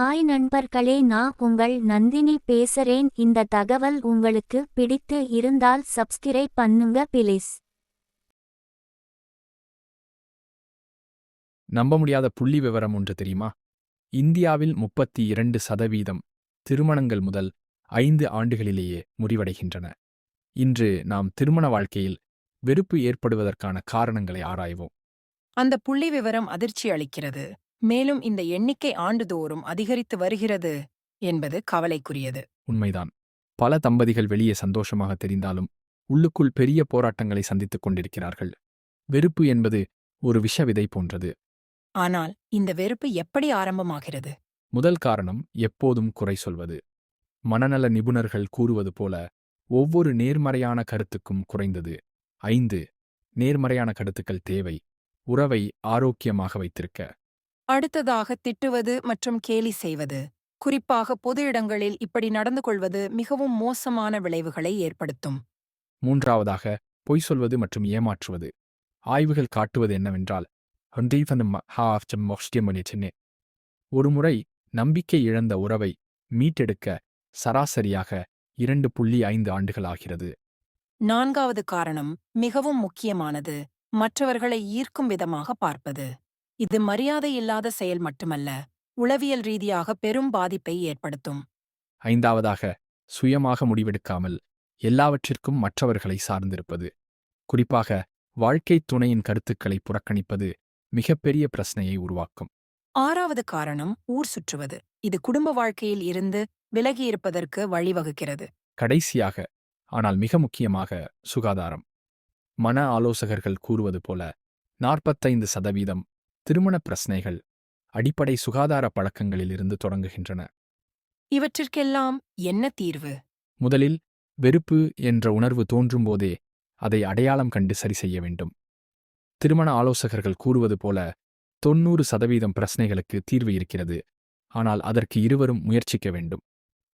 Hi நண்பர்களே நான் உங்கள் நந்தினி பேசுறேன். இந்த தகவல் உங்களுக்கு பிடித்து இருந்தால் சப்ஸ்கிரைப் பண்ணுங்க பிளீஸ் நம்ப முடியாத புள்ளி விவரம் ஒன்று தெரியுமா? இந்தியாவில் முப்பத்தி இரண்டு சதவீதம் திருமணங்கள் முதல் ஐந்து ஆண்டுகளிலேயே முடிவடைகின்றன. இன்று நாம் திருமண வாழ்க்கையில் வெறுப்பு ஏற்படுவதற்கான காரணங்களை ஆராய்வோம். அந்த புள்ளி விவரம் அதிர்ச்சி அளிக்கிறது. மேலும் இந்த எண்ணிக்கை ஆண்டுதோறும் அதிகரித்து வருகிறது என்பது கவலைக்குரியது. உண்மைதான். பல தம்பதிகள் வெளியே சந்தோஷமாக தெரிந்தாலும் உள்ளுக்குள் பெரிய போராட்டங்களை சந்தித்துக் கொண்டிருக்கிறார்கள். வெறுப்பு என்பது ஒரு விஷ விதை போன்றது. ஆனால் இந்த வெறுப்பு எப்படி ஆரம்பமாகிறது? முதல் காரணம் எப்போதும் குறை சொல்வது. மனநல நிபுணர்கள் கூறுவது போல ஒவ்வொரு நேர்மறையான கருத்துக்கும் குறைந்தது. ஐந்து நேர்மறையான கருத்துக்கள் தேவை. உறவை ஆரோக்கியமாக வைத்திருக்க. அடுத்ததாக திட்டுவது மற்றும் கேலி செய்வது. குறிப்பாக பொது இடங்களில் இப்படி நடந்து கொள்வது மிகவும் மோசமான விளைவுகளை ஏற்படுத்தும். மூன்றாவதாக பொய் சொல்வது மற்றும் ஏமாற்றுவது. ஆய்வுகள் காட்டுவது என்னவென்றால் ஒருமுறை நம்பிக்கை இழந்த உறவை மீட்டெடுக்க சராசரியாக இரண்டு புள்ளி ஐந்து ஆண்டுகள் ஆகிறது. நான்காவது காரணம் மிகவும் முக்கியமானது. மற்றவர்களை ஈர்க்கும் விதமாக பார்ப்பது. இது மரியாதை இல்லாத செயல் மட்டுமல்ல உளவியல் ரீதியாக பெரும் பாதிப்பை ஏற்படுத்தும். ஐந்தாவதாக சுயமாக முடிவெடுக்காமல் எல்லாவற்றிற்கும் மற்றவர்களை சார்ந்திருப்பது. குறிப்பாக வாழ்க்கைத் துணையின் கருத்துக்களை புறக்கணிப்பது மிகப்பெரிய பிரச்சனையை உருவாக்கும். ஆறாவது காரணம் ஊர் சுற்றுவது. இது குடும்ப வாழ்க்கையில் இருந்து விலகியிருப்பதற்கு வழிவகுக்கிறது. கடைசியாக ஆனால் மிக முக்கியமாக சுகாதாரம். மன ஆலோசகர்கள் கூறுவது போல நாற்பத்தைந்து சதவீதம் திருமண பிரச்சனைகள் அடிப்படை சுகாதார பழக்கங்களிலிருந்து தொடங்குகின்றன. இவற்றிற்கெல்லாம் என்ன தீர்வு? முதலில் வெறுப்பு என்ற உணர்வு தோன்றும்போதே அதை அடையாளம் கண்டு சரி செய்ய வேண்டும். திருமண ஆலோசகர்கள் கூறுவது போல தொன்னூறு சதவீதம் பிரச்சனைகளுக்கு தீர்வு இருக்கிறது. ஆனால் அதற்கு இருவரும் முயற்சிக்க வேண்டும்.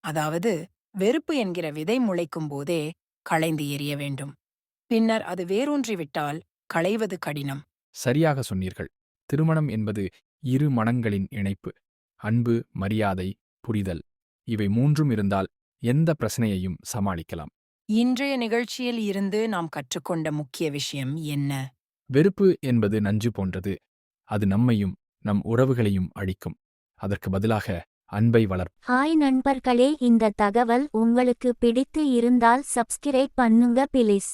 அதாவது வெறுப்பு என்கிற விதை முளைக்கும் போதே களைந்து எறிய வேண்டும். பின்னர் அது வேரூன்றிவிட்டால் களைவது கடினம். சரியாக சொன்னீர்கள். திருமணம் என்பது இரு மனங்களின் இணைப்பு அன்பு மரியாதை புரிதல். இவை மூன்றும் இருந்தால் எந்த பிரச்சனையையும் சமாளிக்கலாம். இன்றைய நிகழ்ச்சியில் இருந்து நாம் கற்றுக்கொண்ட முக்கிய விஷயம் என்ன? வெறுப்பு என்பது நஞ்சு போன்றது. அது நம்மையும் நம் உறவுகளையும் அழிக்கும். அதற்கு பதிலாக அன்பை வளர் ஹாய் நண்பர்களே இந்த தகவல் உங்களுக்கு பிடித்து இருந்தால் சப்ஸ்கிரைப் பண்ணுங்க பிளீஸ்.